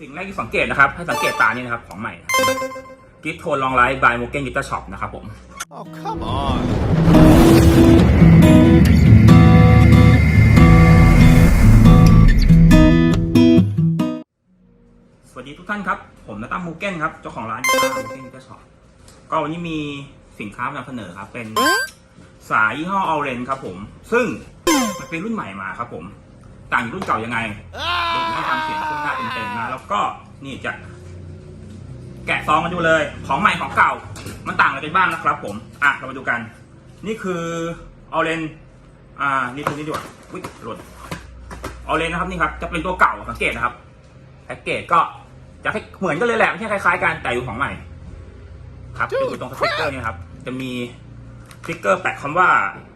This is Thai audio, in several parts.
สิ่งแรกที่สังเกตนะครับ ให้สังเกตตานี่นะครับของใหม่กิฟโทนลองไลท์บายโมเกนกิตเตอร์ช็อปนะครับผม Oh, come on. สวัสดีทุกท่านครับ ผมนัตั้มมูเก้นครับ เจ้าของร้านกีตาร์มูเก้นกิตเตอร์ช็อปก็วันนี้มีสินค้ามานำเสนอครับ เป็นสายยี่ห้อออเรนครับผม ซึ่งมันเป็นรุ่นใหม่มาครับผม ต่างจากรุ่นเก่ายังไงเดี๋ยวผมให้ทำเสียงขึ้นหน้าเต็มๆนะแล้วก็นี่จะ แกะซองมาดูเลย ของใหม่ของเก่า มันต่างกันไปบ้างนะครับ ผมอะเรามาดูกัน นี่คือออเรนอ่านี่ตัวนี้ดีกว่าอุ้ยหล่นออเรนนะครับนี่ครับ จะเป็นตัวเก่าสังเกตนะครับแพ็กเกจก็จะให้เหมือนกันเลยแหละไม่ใช่คล้ายๆกันแต่อยู่ของใหม่ ครับจะอยู่ตรงสติ๊กเกอร์เนี่ยครับ จะมี สติ๊กเกอร์แปะคำว่า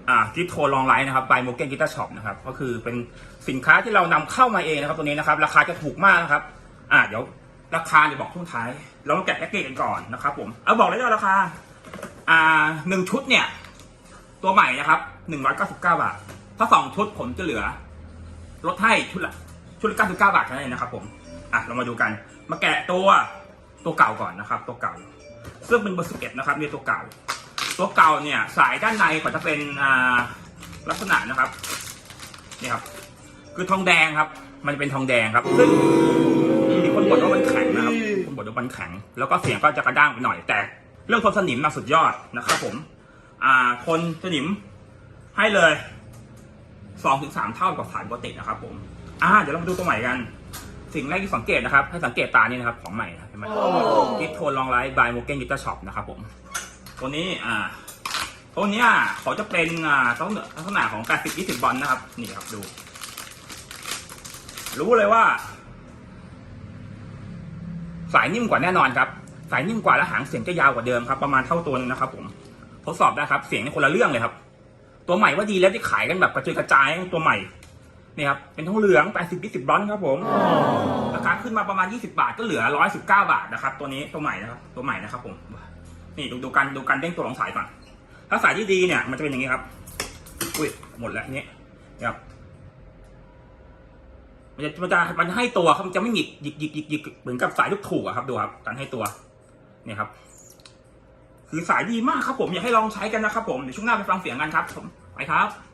อ่ากิฟโทลองไลท์นะครับบายโมเกนกิตาร์ช็อปนะครับก็คือเป็นสินค้าที่เรานำเข้ามาเองนะครับตัวนี้นะครับ ราคาจะถูกมากนะครับ อ่าเดี๋ยวราคาเดี๋ยวบอกช่วงท้าย เรามาแกะแพ็กเกจกันก่อนนะครับ ผมเอาบอกเลยว่าราคา อ่าหนึ่งชุดเนี่ย ตัวใหม่นะครับหนึ่งร้อยเก้าสิบเก้าบาท ถ้าสองชุดผมจะเหลือ ลดให้ชุดละชุดละ99บาทเท่านั้นนะครับ ผมอะเรามาดูกัน มาแกะตัวตัวเก่าก่อนนะครับ ตัวเก่าซึ่งเป็นเบอร์สิบเอ็ดนะครับเนี่ยตัวเก่า ตัวเก่าเนี่ยสายด้านในก็จะเป็นอ่าลักษณะนะครับนี่ครับ คือทองแดงครับ มันจะเป็นทองแดงครับ ซึ่งมีคนบ่นว่ามันแข็งนะครับคนบ่นว่ามันแข็ง แล้วก็เสียงก็จะกระด้างไปหน่อย แต่เรื่องทนสนิมมาสุดยอดนะครับผม อ่าทนสนิมให้เลยสองถึงสามเท่ากับสายปกตินะครับ ผม อ่า เดี๋ยวเรามาดูตัวใหม่กันสิ่งแรกที่สังเกตนะครับ ให้สังเกตตานี่นะครับของใหม่นะเห็นไหมกิฟโทนลองไลท์บายโมเกนกิตเตอร์ช็อปนะครับผม ตัวนี้อ่าตัวเนี้ยเขาจะเป็นอ่าต้องลักษณะของการติด20บอลนะครับ นี่ครับดู รู้เลยว่า สายนิ่มกว่าแน่นอนครับ สายนิ่มกว่าและหางเสียงจะยาวกว่าเดิมครับ ประมาณเท่าตัวนึงนะครับ ผม ทดสอบได้ครับ เสียงในคนละเรื่องเลยครับ ตัวใหม่ว่าดีแล้วที่ขายกันแบบกระจุยกระจายตัวใหม่นี่ครับ เป็นทองเหลือง 80 20บรอนครับผม ราคาขึ้นมาประมาณ 20 บาทก็เหลือ 119 บาทนะครับ ตัวนี้ตัวใหม่นะครับ ตัวใหม่นะครับผม นี่ดูดูกันดูกันเด้งตัวของสายก่อน ถ้าสายที่ดีเนี่ย มันจะเป็นอย่างนี้ครับ อุ้ยหมดแล้วนี่ครับ มันจะมันจะมันให้ตัวครับมันจะไม่หยิกหยิกหยิกหยิกหยิกเหมือนกับสายลูกถูกอะครับ ดูครับ การให้ตัว เนี่ยครับ คือสายดีมากครับผมอยากให้ลองใช้กันนะครับผมเดี๋ยวช่วงหน้าไปฟังเสียงกันครับ ผมไปครับ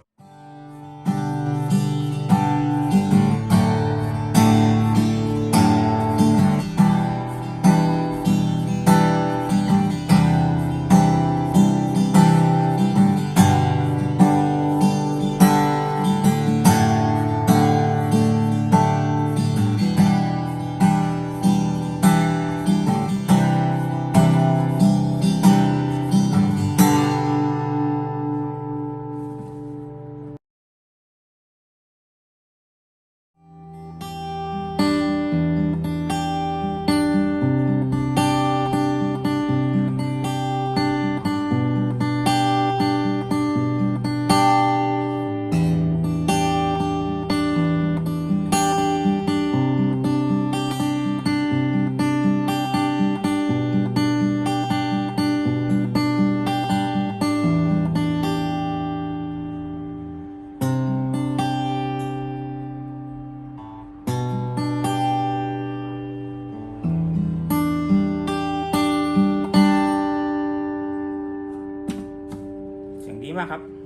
ดีมากครับ